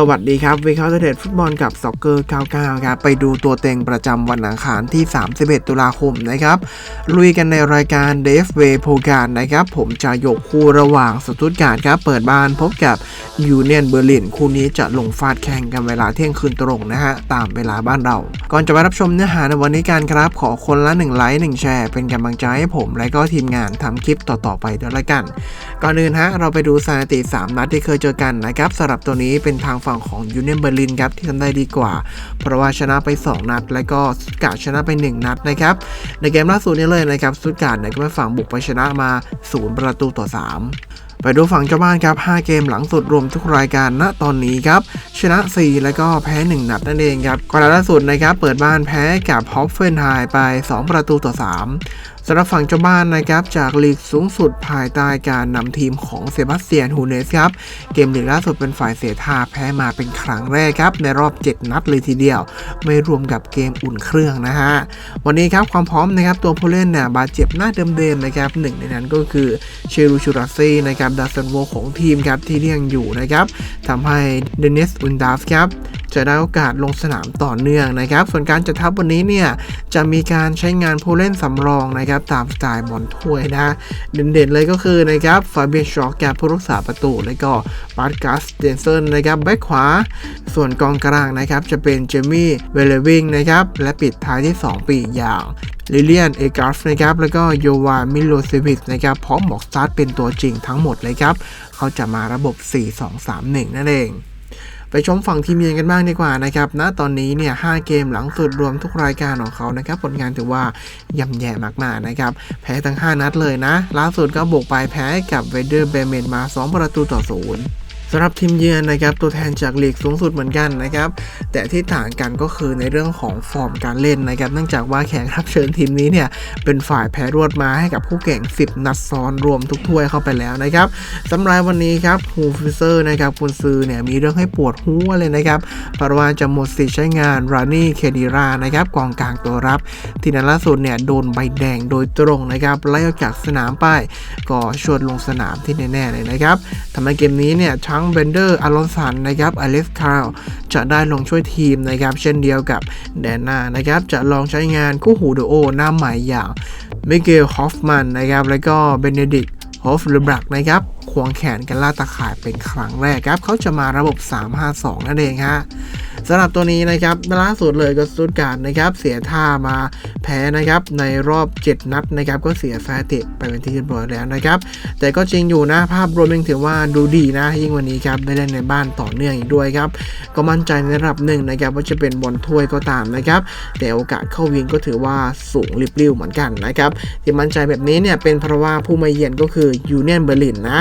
สวัสดีครับวิเคราะห์เทรดฟุตบอลกับซ็อกเกอร์ 99 ครับ ไปดูตัวเต็งประจำวันอังคารที่ 31 ตุลาคมนะครับ ลุยกันในรายการ d f w a y โพการนะครับ ผมจะยกคู่ระหว่างสตุตการ์ดครับ เปิดบ้านพบกับยูเนียนเบอร์ลิน คู่นี้จะลงฟาดแข่งกันเวลาเที่ยงคืนตรงนะฮะ ตามเวลาบ้านเรา ก่อนจะไปรับชมเนื้อหาในวันนี้กันครับ ขอคนละ 1 ไลค์ 1 แชร์ เป็นกำลังใจให้ผม และก็ทีมงานทำคลิปต่อๆไปด้วยละกัน ก่อนอื่นฮะเราไปดูสถิติ 3 นัดที่เคยเจอกันนะครับสำหรับตัวนี้เป็นทางฝั่งของยูเนียนเบอร์ลินครับที่ทำได้ดีกว่า เพราะว่าชนะไป 2 นัด และก็สตุตการชนะไป 1 นัดนะครับในเกมล่าสุดนี้เลยนะครับสตุตการเนี่ยก็ไปฝั่งบุกไปชนะมา 0 ประตูต่อ 3ไปดูฝั่งเจ้าบ้านครับ 5 เกมหลังสุดรวมทุกรายการณตอนนี้ครับ ชนะ 4 แล้วก็แพ้ 1 นัดนั่นเองครับก่อนล่าสุดนะครับ เปิดบ้านแพ้กับฮอฟเฟนไฮไป 2 ประตูต่อ 3 สำหรับฝั่งเจ้าบ้านนะครับจากลีกสูงสุดภายใต้การนำทีมของเซบาสเตียนฮูเนสครับเกมลีกล่าสุดเป็นฝ่ายเสียท่าแพ้มาเป็นครั้งแรกครับในรอบ 7 นัดเลยทีเดียว ไม่รวมกับเกมอุ่นเครื่องนะฮะวันนี้ครับความพร้อมนะครับตัวผู้เล่นเนี่ยบาดเจ็บหน้าเดิมๆนะครับหนึ่งในนั้นก็คือเชรูชูราซีนะครับดาซันโวของทีมครับที่ยังอยู่นะครับทำให้เดนิสอุนดาฟครับ จะได้โอกาสลงสนามต่อเนื่องนะครับ ส่วนการจัดทัพวันนี้เนี่ยจะมีการใช้งานผู้เล่นสำรองนะครับตามสไตล์บอลถ้วยนะเด่นๆเลยก็คือนะครับฟาเบียชอกแกผู้รักษาประตู และก็ปาร์กัสเดนเซนนะครับแบ็คขวา ส่วนกองกลางนะครับจะเป็นเจมี่เวเลวิงนะครับและปิดท้ายที่ 2 ปีอย่างลิเลียน เอกาฟนะครับ แล้วก็โยวามิโลเซวิชนะครับ พร้อมบอกสตาร์ทเป็นตัวจริงทั้งหมดเลยครับ เขาจะมาระบบ 4-2-3-1 นั่นเอง ชมฝั่งทีมเยือนกันบ้างดีกว่านะครับณตอนนี้เนี่ย5เกมหลังสุดรวมทุกรายการของเขานะครับผลงานถือว่าย่ำแย่มากๆนะครับแพ้ทั้ง 5 นัดเลยนะ ล่าสุดก็บุกไปแพ้กับเวเดอร์เบเมนมา 2 ประตูต่อศูนย์ สำหรับทีมเยือนนะครับตัวแทนจากลีกสูงสุดเหมือนกันนะครับแต่ที่ต่างกันก็คือในเรื่องของฟอร์มการเล่นนะครับเนื่องจากว่าแขกรับเชิญทีมนี้เนี่ยเป็นฝ่ายแพ้รวดมาให้กับคู่แข่ง 10 นัดซ้อนรวมทุกถ้วยเข้าไปแล้วนะครับสำหรับวันนี้ครับฮูฟิเซอร์นะครับคุณซือเนี่ยมีเรื่องให้ปวดหัวเลยนะครับเพราะว่าจะหมดสิทธิ์ใช้งานรานี่เคดีรานะครับกองกลางตัวรับ ที่นัดล่าสุดเนี่ยโดนใบแดงโดยตรงนะครับไล่ออกจากสนามไปก็ชวนลงสนามที่แน่ๆเลยนะครับทำให้เกมนี้เนี่ยทั้งเบนเดอร์อลอนสันนะครับอเล็กซ์คาร์ลจะได้ลงช่วยทีมนะครับเช่นเดียวกับแดนนานะครับจะลองใช้งานคู่หูดูโอหน้าใหม่อย่างมิเกลฮอฟมันนะครับแล้วก็เบเนดิกฮอฟเลบรักนะครับควงแขนกันล่าตะข่ายเป็นครั้งแรกครับเขาจะมาระบบ 3-5-2 นั่นเองฮะ สำหรับตัวนี้นะครับล่าสุดเลยก็สตุตการนะครับเสียท่ามาแพ้นะครับในรอบ 7 นัดนะครับก็เสียแฟติไปเป็นที่เรียบร้อยแล้วนะครับแต่ก็จริงอยู่นะภาพรวมยังถือว่าดูดีนะยิ่งวันนี้ครับได้เล่นในบ้านต่อเนื่องอีกด้วยครับก็มั่นใจในระดับหนึ่งนะครับว่าจะเป็นบอลถ้วยก็ตามนะครับแต่โอกาสเข้าวินก็ถือว่าสูงริบลิ่วเหมือนกันนะครับที่มั่นใจแบบนี้เนี่ยเป็นเพราะว่าผู้มาเยือนก็คือยูเนียนเบอร์ลินนะ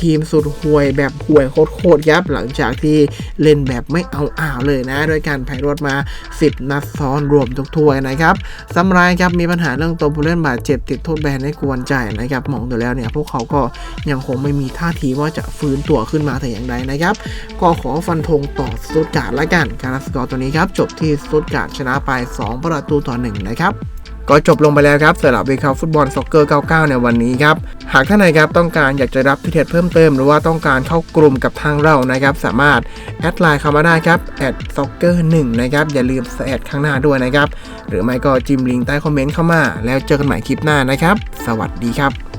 ทีมสุดห่วยแบบห่วยโคตรๆครับหลังจากที่เล่นแบบไม่เอาอ่าวเลยนะ โดยการแพ้รวดมา 10 นัดซ้อนรวมทุกถ้วยนะครับสำรายครับมีปัญหาเรื่องตัวผู้เล่นบาดเจ็บติดโทษแบนให้กวนใจนะครับมองดูแล้วเนี่ยพวกเขาก็ยังคงไม่มีท่าทีว่าจะฟื้นตัวขึ้นมาแต่อย่างใดนะครับก็ขอฟันธงต่อสตุตการ์ดละกันการสกอร์ตัวนี้ครับจบที่สตุตการ์ดชนะไป 2 ประตูต่อ1นะครับ ก็จบลงไปแล้วครับสำหรับวีคาฟุตบอลซ็อกเกอร์ 99 ในวันนี้ครับ หากท่านใดครับต้องการอยากจะรับพิเศษเพิ่มเติม หรือว่าต้องการเข้ากลุ่มกับทางเรานะครับ สามารถแอดไลน์เข้ามาได้ครับแอดซ็อกเกอร์หนะครับ อย่าลืมแอดข้างหน้าด้วยนะครับ หรือไม่ก็จิ้มลิงก์ใต้คอมเมนต์เข้ามา แล้วเจอกันใหม่คลิปหน้านะครับ สวัสดีครับ